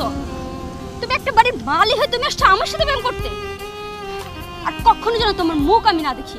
আসছো তুমি একটা বাড়ির মালি হয়ে তুমি আসছো আমার সাথে ব্যায়াম করতে? আর কখনো যেন তোমার মুখ আমি না দেখি।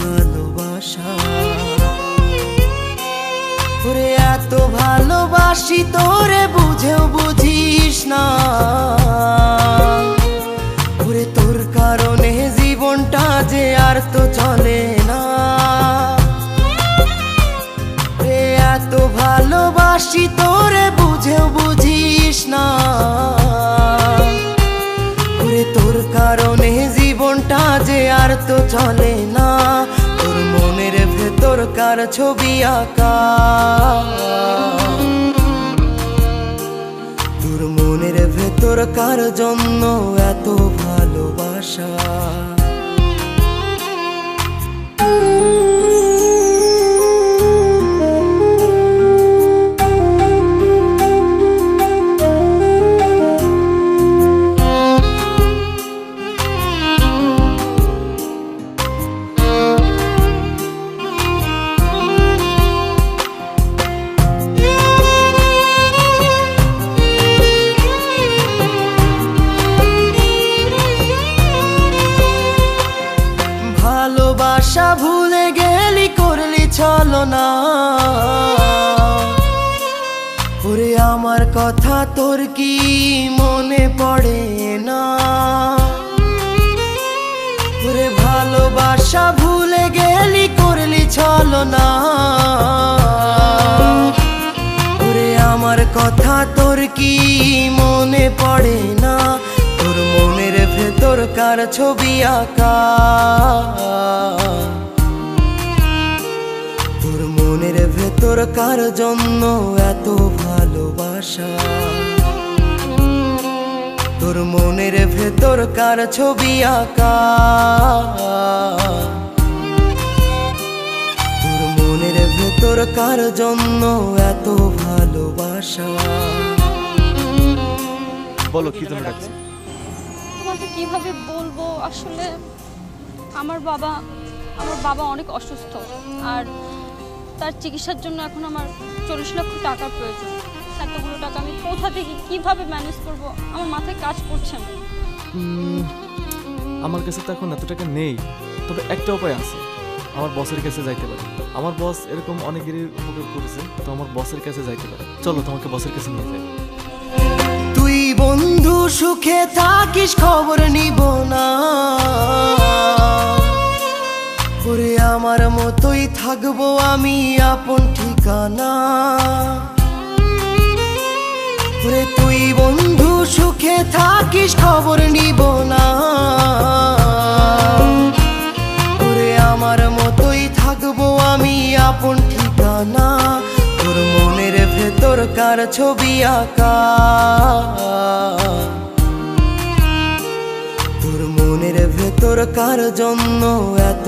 ভালোবাসি তোরে, বুঝেও বুঝিস না। ওরে তোর কারণে জীবনটা যে আর তো চলে না। ওরে এত ভালোবাসি তোরে, বুঝেও বুঝিস না। ওরে তোর কারণে জীবনটা যে আর তো চলে না। তোর মনের ভেতর কার ছবি আঁকা। তোর মনের ভেতর কার জন্য এত ভালোবাসা ভালোবাসা। করলি চলো না। ওরে, আমার কথা তোর কি মনে পড়ে না? ওরে, ভালোবাসা ভুলে গেলি, করলি চলো না। ওরে, আমার কথা তোর কি মনে পড়ে না? তোর মনের ভেতর কার ছবি আঁকা। ভেতর কার জন্য এত ভালোবাসা। তোর মনের ভেতর কার ছবি আঁকা? তোর মনের ভেতর কার জন্য এত ভালোবাসা? বলো কি তুমি ডাকছো? তোমাকে কীভাবে বলব? আসলে আমার বাবা আমার বাবা অনেক অসুস্থ। আর তার চিকিৎসার জন্য এখন আমার চল্লিশ লক্ষ টাকার প্রয়োজন। এতগুলো টাকা আমি কোথা থেকে কীভাবে ম্যানেজ করব? আমার মাথায় কাজ করছে না। আমার কাছে তো এখন এত টাকা নেই তবে একটা উপায় আছে। আমার বসের কাছে যাইতে পারি। আমার বস এরকম অনেকেরই উপকার করেছে তো আমার বসের কাছে যাইতে পারে। চলো তোমাকে বসের কাছে নিয়ে যাই। তুই বন্ধু সুখে থাকিস খবর নিব না। ওরে আমার মতোই থাকব আমি আপন ঠিকানা। ওরে তুই বন্ধু, সুখে থাকিস, খবর নিব না। ওরে আমার মতোই থাকব আমি আপন ঠিকানা। তোর মনের ভেতর কার ছবি আঁকা? তোর মনের ভেতর কার জন্য এত